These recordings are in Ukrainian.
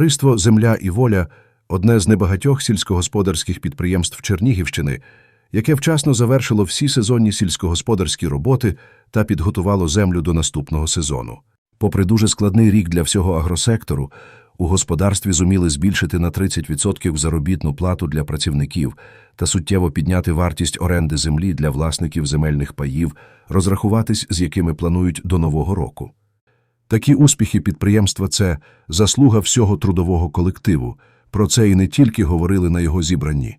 Товариство Земля і воля одне з небагатьох сільськогосподарських підприємств Чернігівщини, яке вчасно завершило всі сезонні сільськогосподарські роботи та підготувало землю до наступного сезону. Попри дуже складний рік для всього агросектору, у господарстві зуміли збільшити на 30% заробітну плату для працівників та суттєво підняти вартість оренди землі для власників земельних паїв, розрахуватись з якими планують до нового року. Такі успіхи підприємства це заслуга всього трудового колективу. Про це і не тільки говорили на його зібранні.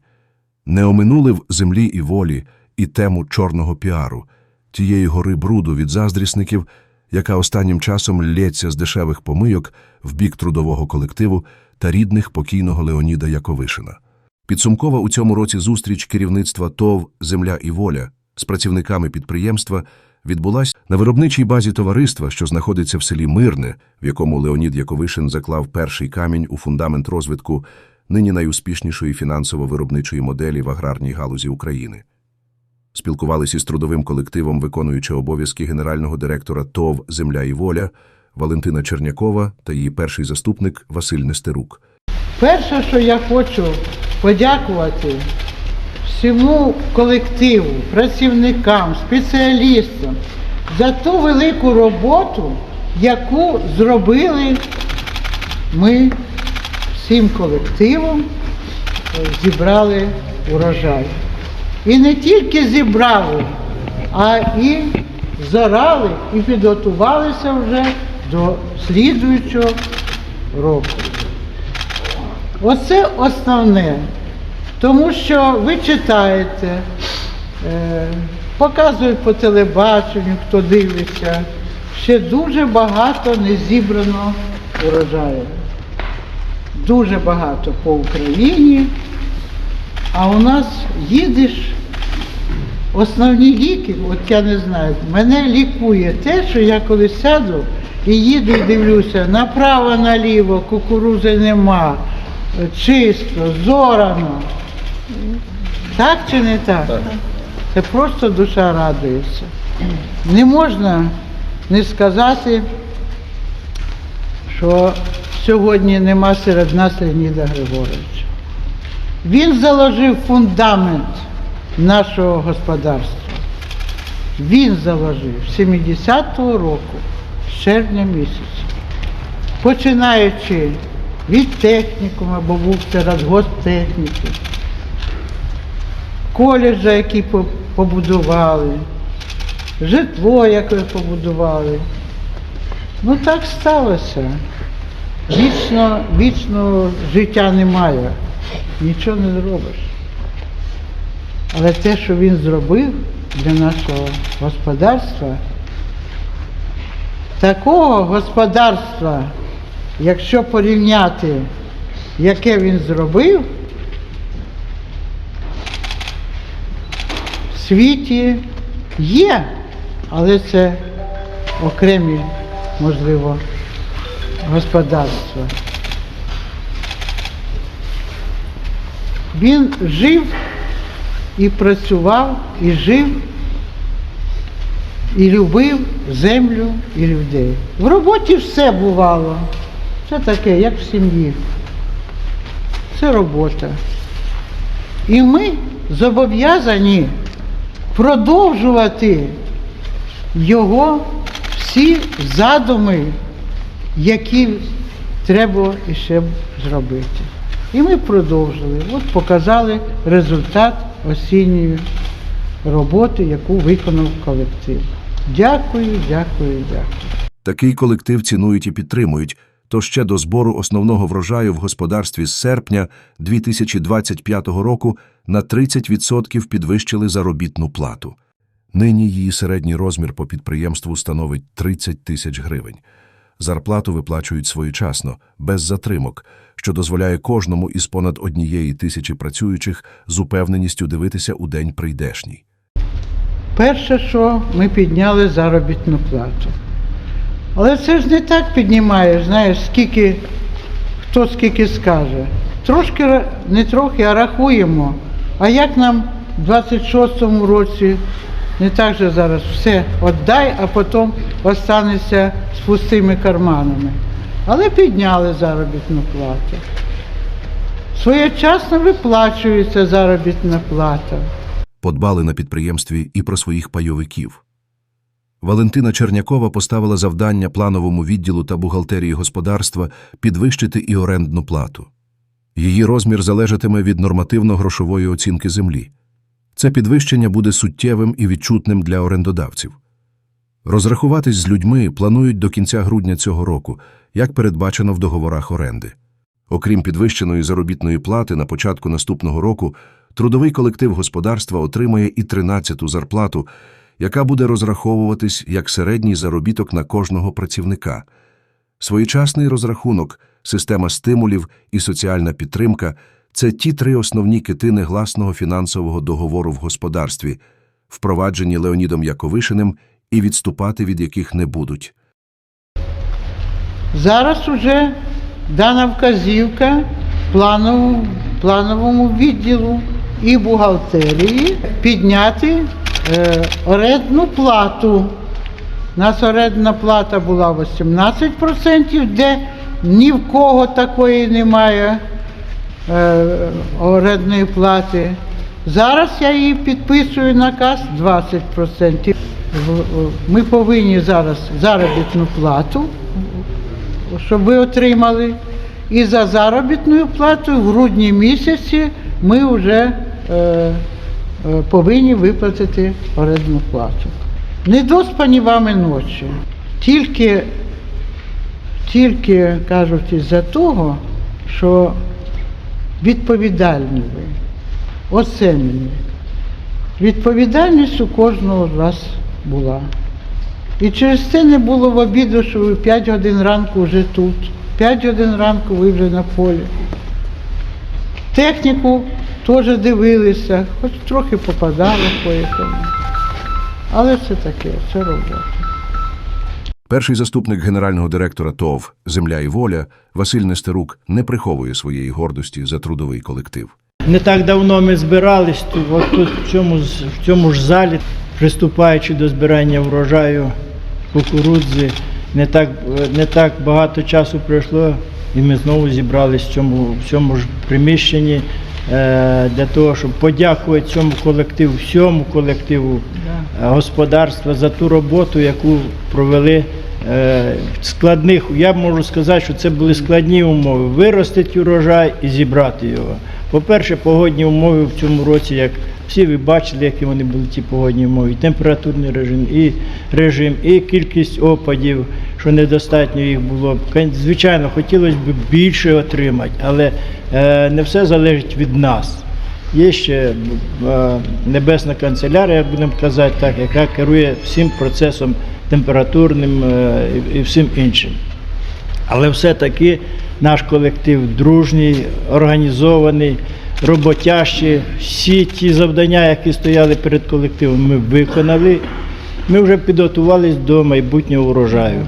Не оминули в землі і волі і тему чорного піару, тієї гори бруду від заздрісників, яка останнім часом лється з дешевих помийок в бік трудового колективу та рідних покійного Леоніда Яковишина. Підсумкова у цьому році зустріч керівництва ТОВ «Земля і воля» з працівниками підприємства відбулась на виробничій базі товариства, що знаходиться в селі Мирне, в якому Леонід Яковишин заклав перший камінь у фундамент розвитку нині найуспішнішої фінансово-виробничої моделі в аграрній галузі України. Спілкувалися із трудовим колективом, виконуючи обов'язки генерального директора ТОВ «Земля і воля» Валентина Чернякова та її перший заступник Василь Нестерук. Перше, що я хочу подякувати всьому колективу, працівникам, спеціалістам за ту велику роботу, яку зробили ми всім колективом, е, зібрали урожай. І не тільки зібрали, а і зарали і підготувалися вже до слідуючого року. Оце основне. Тому що ви читаєте, е, показують по телебаченню, хто дивиться, ще дуже багато не зібрано урожаю. Дуже багато по Україні. А у нас їдеш, основні ліки, от я не знаю, мене лікує те, що я коли сяду і їду і дивлюся, направо, наліво, кукурузи нема, чисто, зорано. Так чи не так? Це просто душа радується. Не можна не сказати, що сьогодні нема серед нас Леоніда Григоровича. Він заложив фундамент нашого господарства. Він заложив з 70-го року, з червня місяця, починаючи від технікуму, бо був це радгосптехніки, коледжа, по- побудували, житло, яке побудували. Ну так сталося. Вічно, вічного життя немає, нічого не зробиш. Але те, що він зробив для нашого господарства, такого господарства, якщо порівняти, яке він зробив, світі є, але це окремі, можливо, господарства. Він жив і працював, і жив, і любив землю і людей. В роботі все бувало. Це таке, як в сім'ї. Це робота. І ми зобов'язані продовжувати його всі задуми, які треба іще зробити. І ми продовжили. От показали результат осінньої роботи, яку виконав колектив. Дякую, дякую, дякую. Такий колектив цінують і підтримують, то ще до збору основного врожаю в господарстві з серпня 2025 року на 30% підвищили заробітну плату. Нині її середній розмір по підприємству становить 30 тисяч гривень. Зарплату виплачують своєчасно, без затримок, що дозволяє кожному із понад однієї тисячі працюючих з упевненістю дивитися у день прийдешній. Перше, що ми підняли заробітну плату. Але це ж не так піднімаєш, знаєш, скільки, хто скільки скаже. Трошки, не трохи, а рахуємо. А як нам в 26-му році не так же зараз все віддай, а потім останешся з пустими карманами. але підняли заробітну плату. Своєчасно виплачується заробітна плата. Подбали на підприємстві і про своїх пайовиків. Валентина Чернякова поставила завдання плановому відділу та бухгалтерії господарства підвищити і орендну плату. Її розмір залежатиме від нормативно-грошової оцінки землі. Це підвищення буде суттєвим і відчутним для орендодавців. Розрахуватись з людьми планують до кінця грудня цього року, як передбачено в договорах оренди. Окрім підвищеної заробітної плати на початку наступного року, трудовий колектив господарства отримає і 13-ту зарплату, яка буде розраховуватись як середній заробіток на кожного працівника. Своєчасний розрахунок, система стимулів і соціальна підтримка це ті три основні кити негласного фінансового договору в господарстві, впроваджені Леонідом Яковишиним і відступати від яких не будуть. Зараз уже дана вказівка плановому, плановому відділу і бухгалтерії підняти е, орендну плату. У нас орендна плата була 18%, де ні в кого такої немає е, орендної плати. Зараз я її підписую наказ 20%. В- в- Ми повинні зараз заробітну плату щоб ви отримали. І за заробітною платою в грудні місяці ми вже е, повинні виплатити орендну плату. Недоспані вами ночі. Тільки, тільки кажуть, із-за того, що відповідальні ви. Оце мені. Відповідальність у кожного з вас була. І через це не було в обіду, що ви 5 годин ранку вже тут, 5 годин ранку ви вже на полі. Техніку теж дивилися, хоч трохи попадало кое-кому. Але це таке, це робота. Перший заступник генерального директора ТОВ «Земля і воля» Василь Нестерук не приховує своєї гордості за трудовий колектив. Не так давно ми збирались тут, от тут в цьому, з- в цьому ж залі, приступаючи до збирання врожаю кукурудзи, не так, не так багато часу пройшло, і ми знову зібрались в цьому, в цьому ж приміщенні для того, щоб подякувати цьому колективу, всьому колективу е, господарства за ту роботу, яку провели. е, в Складних, я можу сказати, що це були складні умови. Виростити урожай і зібрати його. По-перше, погодні умови в цьому році, як всі ви бачили, які вони були ті погодні умови, і температурний режим, і режим, і кількість опадів, що недостатньо їх було. Звичайно, хотілося б більше отримати, але е, не все залежить від нас. Є ще е, небесна канцелярія, будемо казати так, яка керує всім процесом температурним е, і всім іншим. Але все-таки наш колектив дружній, організований, роботящий. Всі ті завдання, які стояли перед колективом, ми виконали. Ми вже підготувалися до майбутнього урожаю.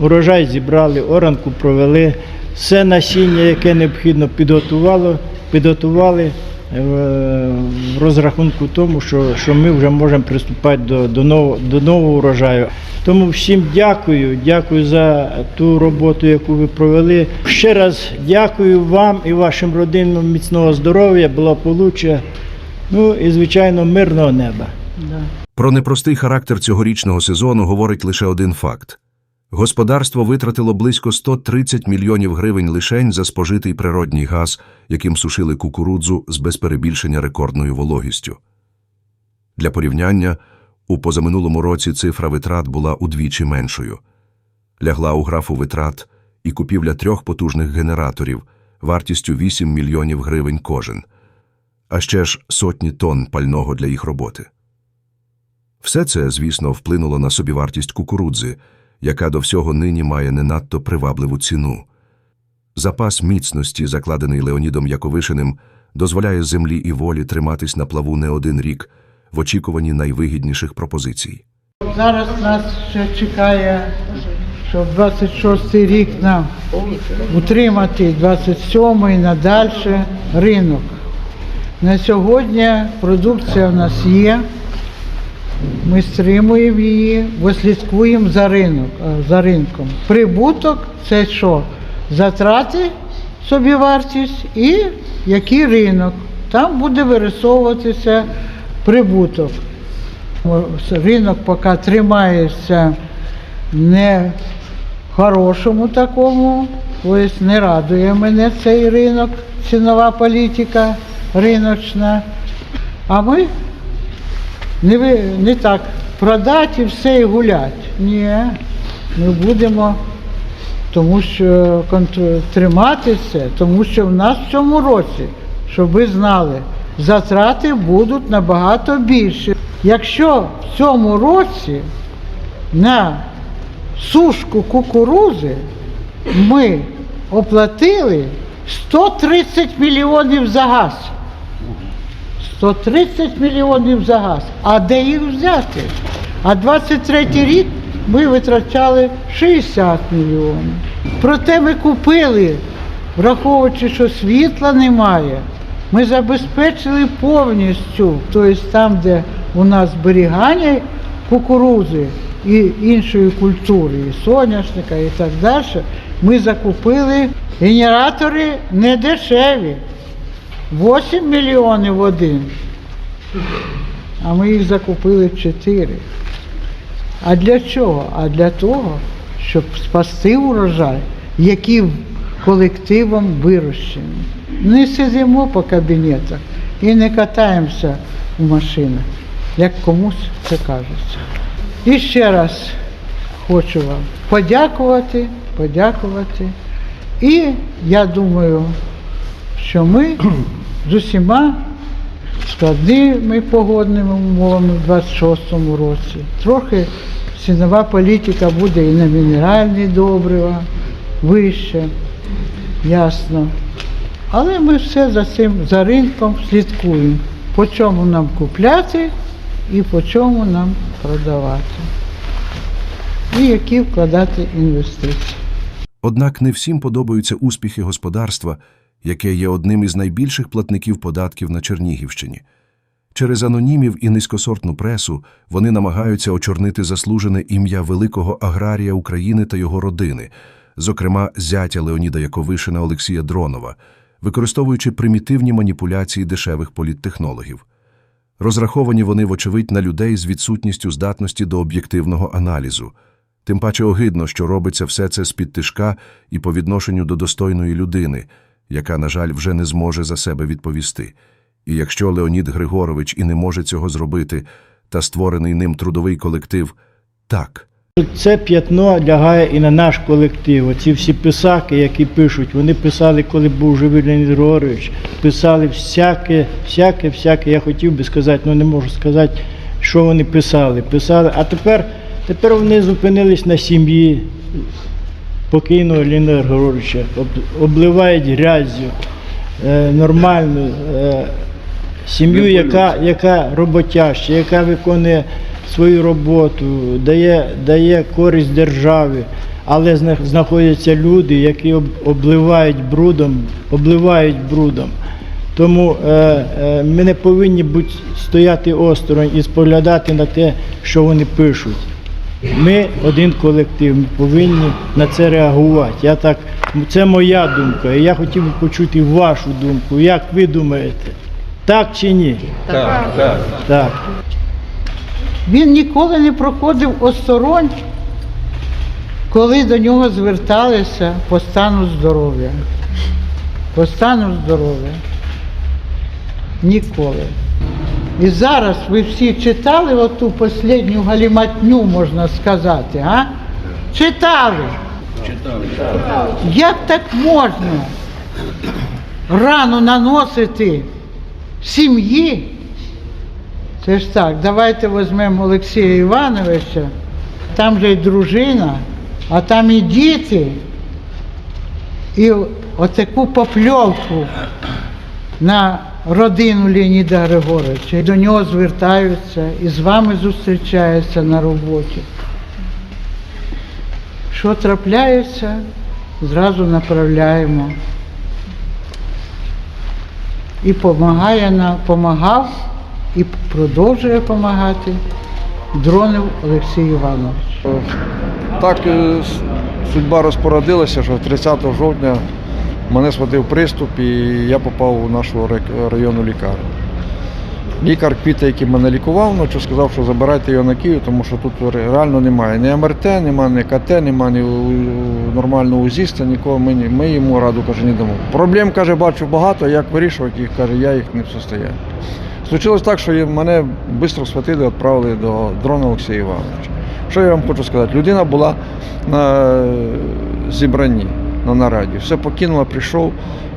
Урожай зібрали, оранку провели. Все насіння, яке необхідно, підготувало, підготували в розрахунку тому, що, що ми вже можемо приступати до, до, нового, до нового урожаю. Тому всім дякую, дякую за ту роботу, яку ви провели. Ще раз дякую вам і вашим родинам міцного здоров'я, благополуччя, ну і звичайно мирного неба. Да. Про непростий характер цьогорічного сезону говорить лише один факт. Господарство витратило близько 130 мільйонів гривень лишень за спожитий природній газ, яким сушили кукурудзу з безперебільшення рекордною вологістю. Для порівняння, у позаминулому році цифра витрат була удвічі меншою. Лягла у графу витрат і купівля трьох потужних генераторів вартістю 8 мільйонів гривень кожен, а ще ж сотні тонн пального для їх роботи. Все це, звісно, вплинуло на собівартість кукурудзи, яка до всього нині має не надто привабливу ціну. Запас міцності, закладений Леонідом Яковишиним, дозволяє землі і волі триматись на плаву не один рік в очікуванні найвигідніших пропозицій. Зараз нас ще чекає, щоб 26-й рік нам утримати 27-й надальше ринок. На сьогодні продукція в нас є. Ми стримуємо її, бо слідкуємо за, ринок, е, за ринком. Прибуток це що? затрати, собівартість і який ринок. Там буде вирисовуватися прибуток. Ринок поки тримається не хорошому такому, ось не радує мене цей ринок, цінова політика риночна. А ми не, ви, не так продати і все і гулять. Ні, ми будемо тому що тримати це, тому що в нас в цьому році, щоб ви знали, затрати будуть набагато більші. Якщо в цьому році на сушку кукурузи ми оплатили 130 мільйонів за газ. 130 мільйонів за газ. А де їх взяти? А 23 рік ми витрачали 60 мільйонів. Проте ми купили, враховуючи, що світла немає, ми забезпечили повністю, тобто там, де у нас зберігання кукурузи і іншої культури, і соняшника і так далі, ми закупили генератори не дешеві. 8 мільйонів один. А ми їх закупили 4. А для чого? А для того, щоб спасти урожай, який колективом вирощений. Не сидимо по кабінетах і не катаємося в машинах, як комусь це кажеться. І ще раз хочу вам подякувати, подякувати. І я думаю, що ми з усіма складними погодними умовами в 26-му році. Трохи цінова політика буде і на мінеральні добрива вище, ясно. Але ми все за цим, за ринком слідкуємо, по чому нам купляти і по чому нам продавати. І які вкладати інвестиції. Однак не всім подобаються успіхи господарства, яке є одним із найбільших платників податків на Чернігівщині. Через анонімів і низькосортну пресу вони намагаються очорнити заслужене ім'я великого аграрія України та його родини, зокрема зятя Леоніда Яковишина Олексія Дронова, використовуючи примітивні маніпуляції дешевих політтехнологів. Розраховані вони, вочевидь, на людей з відсутністю здатності до об'єктивного аналізу. Тим паче огидно, що робиться все це з-під тишка і по відношенню до достойної людини, яка, на жаль, вже не зможе за себе відповісти. І якщо Леонід Григорович і не може цього зробити, та створений ним трудовий колектив, так. Це п'ятно лягає і на наш колектив. Оці всі писаки, які пишуть, вони писали, коли був живий Леонід Григорович, писали всяке, всяке, всяке. Я хотів би сказати, але не можу сказати, що вони писали. Писали, а тепер, тепер вони зупинились на сім'ї покійного Леоніда Григоровича, обливають грязю е, нормальну е, сім'ю, яка, яка роботяща, яка виконує свою роботу, дає, дає користь державі, але знаходяться люди, які обливають брудом, обливають брудом. Тому е, е, ми не повинні бути стояти осторонь і споглядати на те, що вони пишуть. Ми один колектив, ми повинні на це реагувати. Я так, це моя думка, і я хотів би почути вашу думку. Як ви думаєте? Так чи ні? Так, так. Так. Він ніколи не проходив осторонь, коли до нього зверталися по стану здоров'я. По стану здоров'я. Ніколи. І зараз ви всі читали оту останню галіматню, можна сказати, а? Читали. Читали. Як так можна рану наносити сім'ї? Це ж так, давайте візьмемо Олексія Івановича, там же й дружина, а там і діти. І отаку попльовку на родину Леоніда Григоровича. І до нього звертаються і з вами зустрічаються на роботі. Що трапляється, зразу направляємо. І помагає нам, помагав і продовжує допомагати Дронев Олексій Іванович. Так, е, судьба розпорядилася, що 30 жовтня мене схватив приступ і я попав у нашу районну лікарню. Лікар Квіта, який мене лікував, ночі сказав, що забирайте його на Київ, тому що тут реально немає ні МРТ, немає ні КТ, немає ні нормального УЗІста, нікого ми, ми йому раду каже, не дамо. Проблем, каже, бачу багато, як вирішувати їх, каже, я їх не в состоянні. Случилось так, що мене швидко схватили, відправили до дрона Олексія Івановича. Що я вам хочу сказати? Людина була на е, зібранні, на нараді. Все покинула, прийшов,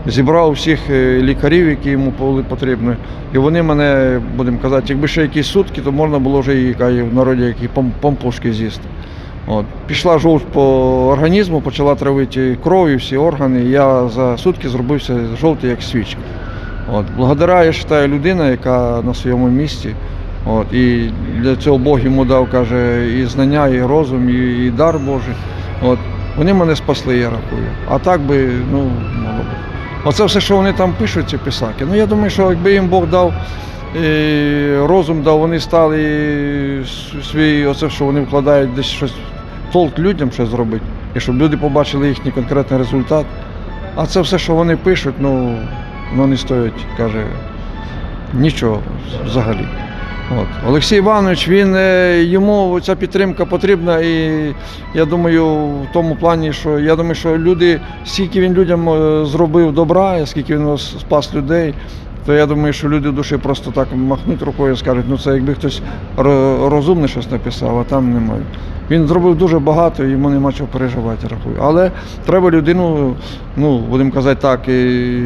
зібрав всіх е, лікарів, які йому були потрібні. І вони мене, будемо казати, якби ще якісь сутки, то можна було вже і в народі які пом- помпушки з'їсти. От. Пішла жовч по організму, почала травити кров і всі органи. і Я за сутки зробився жовтий, як свічка. От. Благодаря, я вважаю, людина, яка на своєму місці. От. І для цього Бог йому дав, каже, і знання, і розум, і, і дар Божий. От. Вони мене спасли, я рахую. А так би, ну, могло би. Оце все, що вони там пишуть, ці писаки. Ну я думаю, що якби їм Бог дав е, розум, дав, вони стали свій, оце, що вони вкладають десь щось, толк людям щось зробити. І щоб люди побачили їхній конкретний результат. А це все, що вони пишуть, ну, ну не стоїть, каже, нічого взагалі. От. Олексій Іванович, він, е, йому ця підтримка потрібна, і я думаю, в тому плані, що я думаю, що люди, скільки він людям е, зробив добра, скільки він спас людей, то я думаю, що люди в душі просто так махнуть рукою і скажуть, ну це якби хтось ро- розумне щось написав, а там немає. Він зробив дуже багато, йому нема чого переживати, рахую. Але треба людину, ну, будемо казати так, і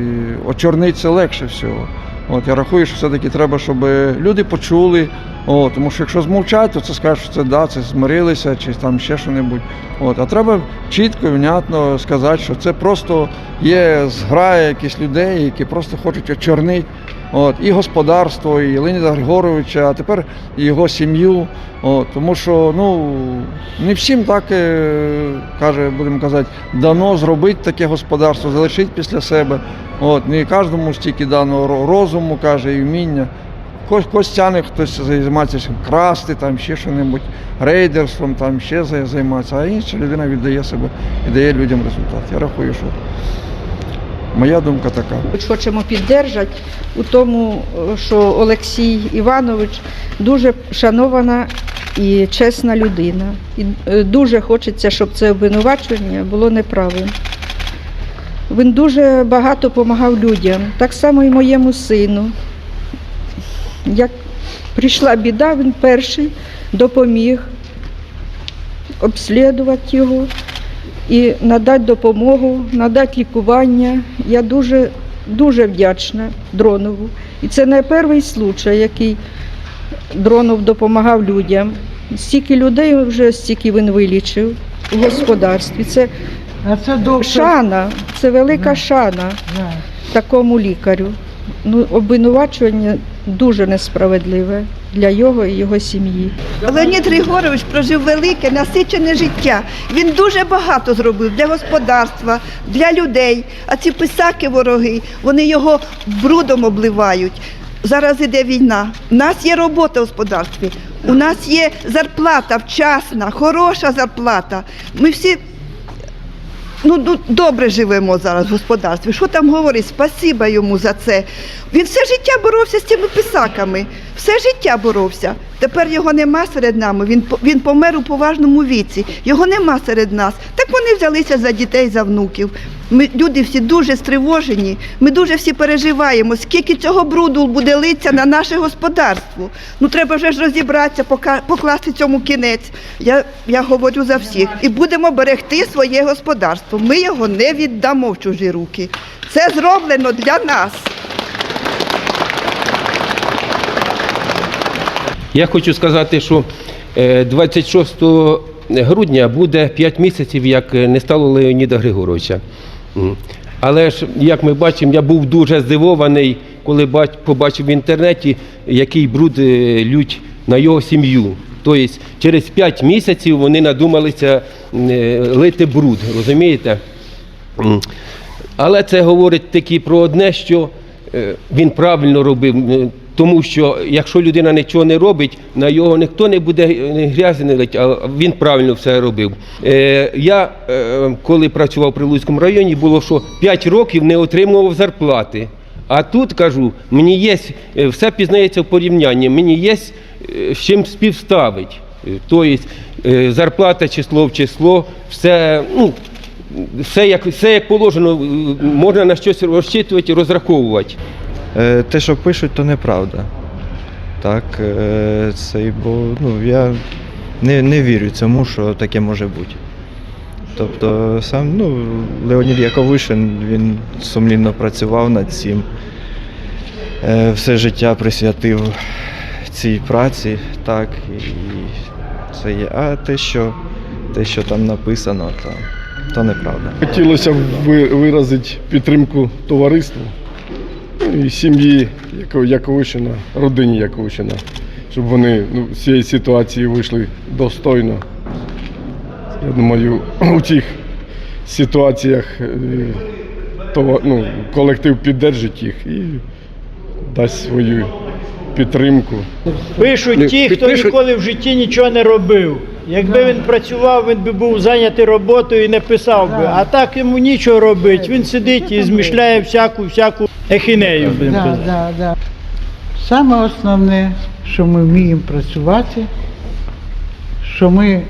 очорнити це легше всього. От я рахую, що все-таки треба, щоб люди почули. О, тому що якщо змовчать, то це скажуть, що це да, це змирилися чи там ще що-небудь. От, а треба чітко і внятно сказати, що це просто є зграя якихось людей, які просто хочуть очорнити от, і господарство, і Леоніда Григоровича, а тепер і його сім'ю. От, тому що ну, не всім так, е, каже, будемо казати, дано зробити таке господарство, залишити після себе. От, не кожному стільки даного розуму, каже, і вміння. Хтось тяне, хтось займається красти, там ще що-небудь, рейдерством, там ще за- займається, а інша людина віддає себе і дає людям результат. Я рахую, що моя думка така. Хоч Хочемо піддержати у тому, що Олексій Іванович дуже шанована і чесна людина. І е, дуже хочеться, щоб це обвинувачення було неправим. Він дуже багато допомагав людям, так само і моєму сину. Як прийшла біда, він перший допоміг обслідувати його і надати допомогу, надати лікування. Я дуже, дуже вдячна Дронову. І це не перший случай, який Дронов допомагав людям. Стільки людей вже стільки він вилічив у господарстві. Це А це доктор. шана, це велика шана Да. такому лікарю. Ну, обвинувачування дуже несправедливе для його і його сім'ї. Леонід Григорович прожив велике, насичене життя. Він дуже багато зробив для господарства, для людей. А ці писаки вороги, вони його брудом обливають. Зараз іде війна. У нас є робота в господарстві, у нас є зарплата вчасна, хороша зарплата. Ми всі ну, ну, добре живемо зараз в господарстві. Що там говорить? Спасіба йому за це. Він все життя боровся з цими писаками. Все життя боровся. Тепер його нема серед нами. Він, він помер у поважному віці. Його нема серед нас. Так вони взялися за дітей, за внуків. Ми люди всі дуже стривожені. Ми дуже всі переживаємо, скільки цього бруду буде литися на наше господарство. Ну треба вже ж розібратися, покласти цьому кінець. Я, я говорю за всіх. І будемо берегти своє господарство. Ми його не віддамо в чужі руки. Це зроблено для нас. Я хочу сказати, що е, 26 грудня буде 5 місяців, як е, не стало Леоніда Григоровича. Але ж, як ми бачимо, я був дуже здивований, коли побачив в інтернеті, який бруд е, лють на його сім'ю. Тобто через 5 місяців вони надумалися е, лити бруд, розумієте? Але це говорить таки про одне, що е, він правильно робив. Тому що якщо людина нічого не робить, на його ніхто не буде грязі не лить, а він правильно все робив. Е, я е, коли працював при Луцькому районі, було що 5 років не отримував зарплати. А тут кажу, мені є е, все пізнається в порівнянні, мені є е, з чим співставити. Тобто е, зарплата число в число, все, ну, все, як, все як положено, можна на щось розчитувати, розраховувати. Е, Те, що пишуть, то неправда. Так, е, це, бо ну, я не, не вірю цьому, що таке може бути. Тобто сам ну, Леонід Яковишин він сумлінно працював над цим. Е, Все життя присвятив цій праці, так, і це є. А те, що, те, що там написано, то, то неправда. Хотілося б виразити підтримку товариству і сім'ї Яко- Яковишина, родині Яковишина, щоб вони ну, з цієї ситуації вийшли достойно. Я думаю, у цих ситуаціях е, това- ну, колектив піддержить їх і дасть свою підтримку. Пишуть ті, хто ніколи в житті нічого не робив. Якби він працював, він би був зайнятий роботою і не писав би. А так йому нічого робити. Він сидить і змішляє всяку всяку ехінею. будемо Да, казати. да, да. Саме основне, що ми вміємо працювати, що ми,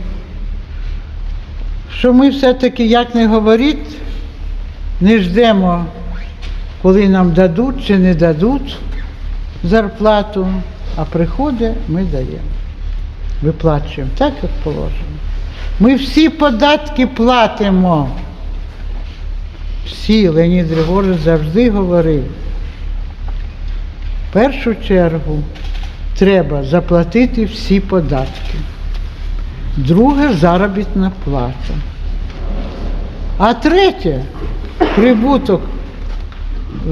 що ми все-таки, як не говорить, не ждемо, коли нам дадуть чи не дадуть зарплату, а приходить, ми даємо. Виплачуємо, так як положено. Ми всі податки платимо. Всі, Леонід Григорович завжди говорив. В першу чергу треба заплатити всі податки. Друге заробітна плата. А третє, прибуток е,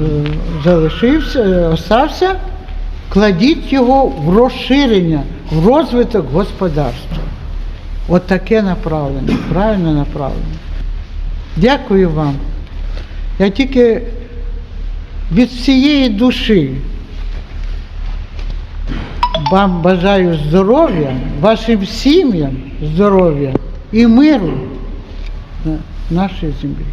залишився, е, остався, кладіть його в розширення, в розвиток господарства. От таке направлення, правильне направлення. Дякую вам. Я тільки від всієї душі вам бажаю здоров'я, вашим сім'ям здоров'я і миру на нашій землі.